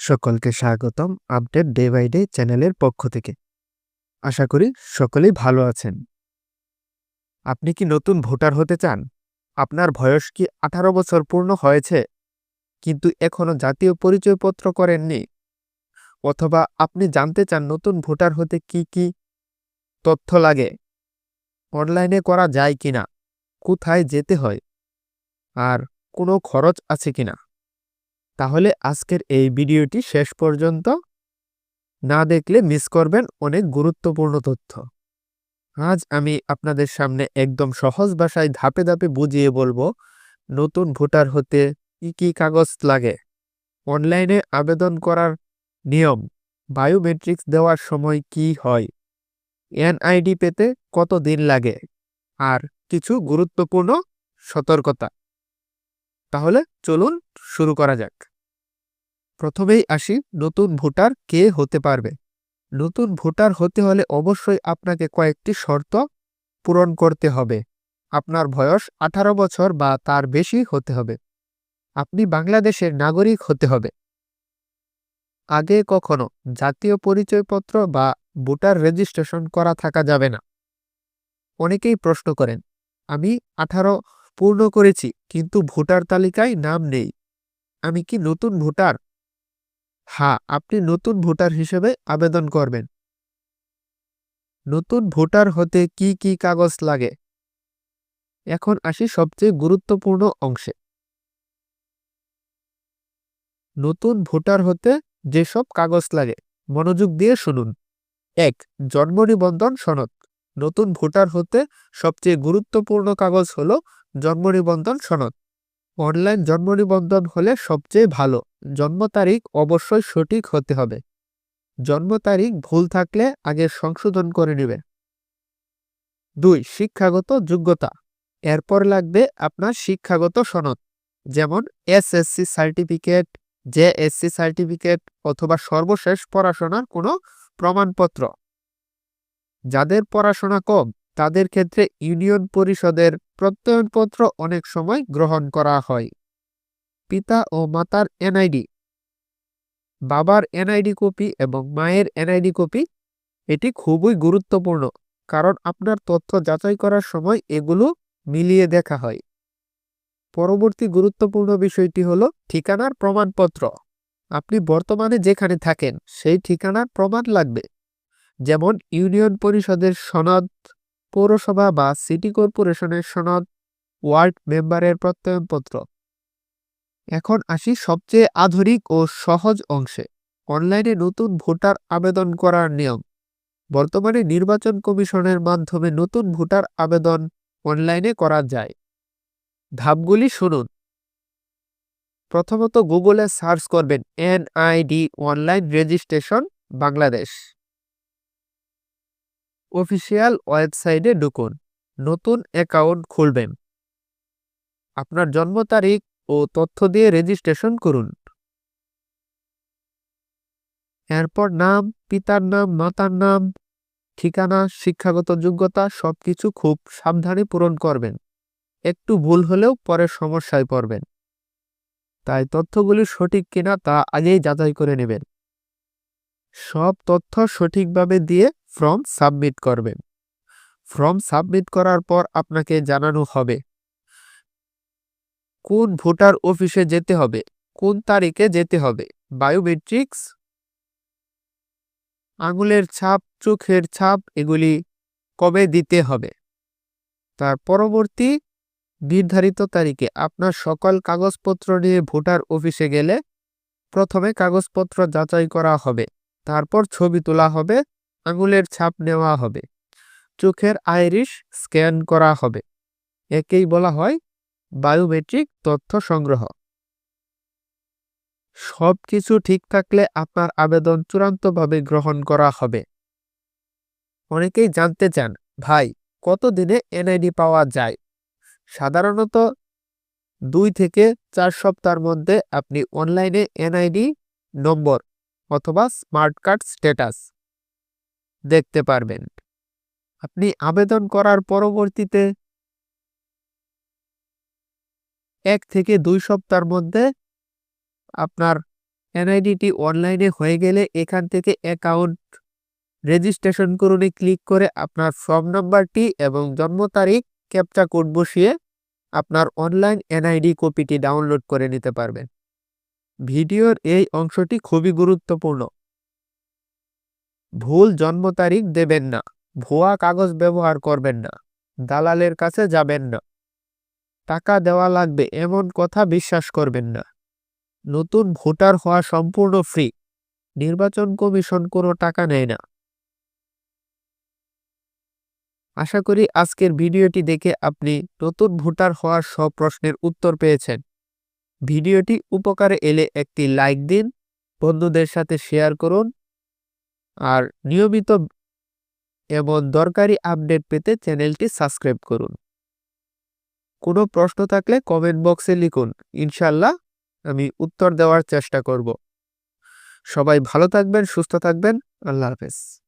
সকলকে স্বাগতম update day by day চ্যানেলের পক্ষ থেকে। আশা করি সকলেই ভালো আছেন। আপনি কি নতুন ভোটার হতে চান? আপনার বয়স কি আঠারো বছর পূর্ণ হয়েছে? কিন্তু এখনও জাতীয় পরিচয়পত্র করেননি। অথবা আপনি জানতে চান নতুন ভোটার হতে কি কি তথ্য লাগে? অনলাইনে করা যায় কিনা? কোথায় যেতে হয়? আর কোনো খরচ আছে কিনা? তাহলে আজকের এই ভিডিওটি শেষ পর্যন্ত না দেখলে মিস করবেন অনেক গুরুত্বপূর্ণ তথ্য। আজ আমি আপনাদের সামনে একদম সহজ ভাষায় ধাপে ধাপে বুঝিয়ে বলব, নতুন ভোটার হতে কি কি কাগজ লাগে? অনলাইনে আবেদন করার নিয়ম, বায়োমেট্রিক্স দেওয়ার সময় কি হয়? এনআইডি পেতে কত দিন লাগে? আর কিছু গুরুত্বপূর্ণ সতর্কতা। তাহলে চলুন শুরু করা যাক। প্রথমেই আসি নতুন ভোটার কে হতে পারবে। নতুন ভোটার হতে হলে অবশ্যই আপনাকে কয়েকটি শর্ত পূরণ করতে হবে। আপনার বয়স আঠারো বছর বা তার বেশি হতে হবে। আপনি বাংলাদেশের নাগরিক হতে হবে। আগে কখনো জাতীয় পরিচয়পত্র বা ভোটার রেজিস্ট্রেশন করা থাকা যাবে না। অনেকেই প্রশ্ন করেন, আমি আঠারো পূর্ণ করেছি, কিন্তু ভোটার তালিকায় নাম নেই। আমি কি নতুন ভোটার? হ্যাঁ আপনি নতুন ভোটার হিসেবে আবেদন করবেন। নতুন ভোটার হতে কি কি কাগজ লাগে? এখন আসি সবচেয়ে গুরুত্বপূর্ণ অংশে। নতুন ভোটার হতে যেসব কাগজ লাগে, মনোযোগ দিয়ে শুনুন। এক, জন্ম নিবন্ধন সনদ। নতুন ভোটার হতে সবচেয়ে গুরুত্বপূর্ণ কাগজ হল জন্ম নিবন্ধন সনদ। অনলাইন জন্ম নিবন্ধন হলে সবচেয়ে ভালো। জন্ম তারিখ অবশ্যই সঠিক হতে হবে। জন্ম তারিখ ভুল থাকলে আগে সংশোধন করে নেবে। দুই, শিক্ষাগত যোগ্যতা। এরপর লাগবে আপনার শিক্ষাগত সনদ, যেমন এসএসসি সার্টিফিকেট, জেএসসি সার্টিফিকেট অথবা সর্বশেষ পড়াশোনার কোনো প্রমাণপত্র। যাদের পড়াশোনা কম তাদের ক্ষেত্রে ইউনিয়ন পরিষদের প্রত্যয়নপত্র অনেক সময় গ্রহণ করা হয়। পিতা ও মাতার এনআইডি। বাবার এনআইডি কপি এবং মায়ের এনআইডি কপি, এটি খুবই গুরুত্বপূর্ণ, কারণ আপনার তথ্য যাচাই করার সময় এগুলো মিলিয়ে দেখা হয়। পরবর্তী গুরুত্বপূর্ণ বিষয়টি হলো ঠিকানার প্রমাণপত্র। আপনি বর্তমানে যেখানে থাকেন, সেই ঠিকানার প্রমাণ লাগবে। যেমন ইউনিয়ন পরিষদের সনদ পৌরসভা বা সিটি কর্পোরেশনের সনদ, ওয়ার্ড মেম্বারের প্রত্যয়নপত্র। এখন আসি সবচেয়ে আধুনিক ও সহজ অংশে। অনলাইনে নতুন ভোটার আবেদন করার নিয়ম। বর্তমানে নির্বাচন কমিশনের মাধ্যমে নতুন ভোটার আবেদন অনলাইনে করা যায়। ধাপগুলি শুনুন। প্রথমত গুগলে সার্চ করবেন NID online registration Bangladesh. Official ওয়েবসাইটে ঢুকুন। নতুন অ্যাকাউন্ট খুলবেন। আপনার জন্ম তারিখ ও তথ্য দিয়ে রেজিস্ট্রেশন করুন। এরপর নাম, পিতার নাম, মাতার নাম, ঠিকানা, শিক্ষাগত যোগ্যতা সব কিছু খুব সাবধানে পূরণ করবেন। একটু ভুল হলেও পরে সমস্যায় পড়বেন। তাই তথ্যগুলি সঠিক কিনা তা আগেই যাচাই করে নেবেন। সব তথ্য সঠিকভাবে দিয়ে ফর্ম সাবমিট করবেন। ফর্ম সাবমিট করার পর আপনাকে জানানো হবে কোন ভোটার অফিসে যেতে হবে, কোন তারিখে যেতে হবে, বায়োমেট্রিক্স, আঙুলের ছাপ, চোখের ছাপ এগুলি কবে দিতে হবে। তার পরবর্তী নির্ধারিত তারিখে আপনার সকল কাগজপত্র নিয়ে ভোটার অফিসে গেলে প্রথমে কাগজপত্র যাচাই করা হবে, তারপর ছবি তোলা হবে আঙুলের ছাপ নেওয়া হবে। চোখের আইরিশ স্ক্যান করা হবে। একেই বলা হয় বায়োমেট্রিক তথ্য সংগ্রহ। সব কিছু ঠিক থাকলে আপনার আবেদন চূড়ান্তভাবে গ্রহণ করা হবে। অনেকেই জানতে চান, ভাই কত দিনে এনআইডি পাওয়া যায়? সাধারণত দুই থেকে চার সপ্তাহের মধ্যে আপনি অনলাইনে এনআইডি, নম্বর অথবা স্মার্ট কার্ড স্ট্যাটাস দেখতে পারবেন। আপনি আবেদন করার পরবর্তীতে এক থেকে দুই সপ্তাহের মধ্যে আপনার এনআইডিটি অনলাইনে হয়ে গেলে এখান থেকে অ্যাকাউন্ট রেজিস্ট্রেশন করুনে। ক্লিক করে আপনার ফর্ম নাম্বারটি এবং জন্ম তারিখ, ক্যাপচা কোড বসিয়ে আপনার অনলাইন এনআইডি কপিটি ডাউনলোড করে নিতে পারবেন। ভিডিওর এই অংশটি খুবই গুরুত্বপূর্ণ। ভুল জন্ম তারিখ দেবেন না, ভুয়া কাগজ ব্যবহার করবেন না, দালালের কাছে যাবেন না। টাকা দেওয়া লাগবে, এমন কথা বিশ্বাস করবেন না। নতুন ভোটার হওয়া সম্পূর্ণ ফ্রি নির্বাচন কমিশন কোনো টাকা নেয় না। আশা করি আজকের ভিডিওটি দেখে আপনি নতুন ভোটার হওয়ার সব প্রশ্নের উত্তর পেয়েছেন। ভিডিওটি উপকারে এলে একটি লাইক দিন, বন্ধুদের সাথে শেয়ার করুন আর নিয়মিত এমন দরকারি আপডেট পেতে চ্যানেলটি সাবস্ক্রাইব করুন। কোনো প্রশ্ন থাকলে কমেন্ট বক্সে লিখুন। ইনশাল্লাহ আমি উত্তর দেওয়ার চেষ্টা করব। সবাই ভালো থাকবেন, সুস্থ থাকবেন। আল্লাহ হাফেজ।